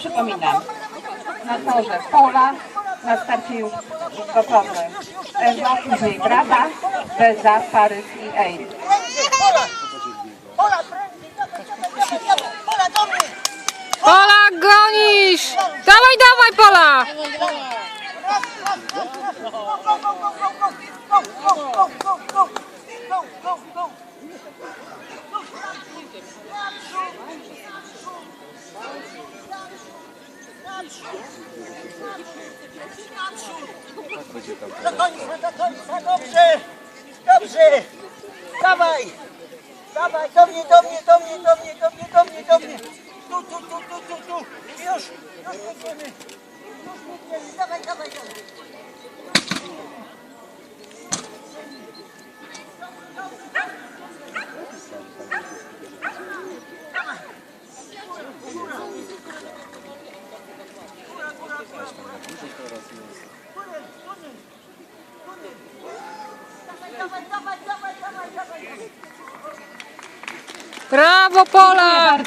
Przypominam, na torze Pola, na starcie już gotowy Ewa, później Brata, Beza, Parys i Ej. Pola! Gonisz! Dawaj, dawaj, Pola! Go, go, go, go, go! Go, go, go, go, go! Go, go, go! Do końca, do końca, dobrze! Dobrze! Dawaj! Dawaj, do mnie, do mnie, do mnie, do mnie, do mnie, do mnie, do mnie! Tu, tu, tu, tu, tu, tu! Już, już biegniemy! Już biegniemy, dawaj, dawaj, dawaj! Dawaj, dawaj, dawaj, dawaj, dawaj! Brawo, Pola!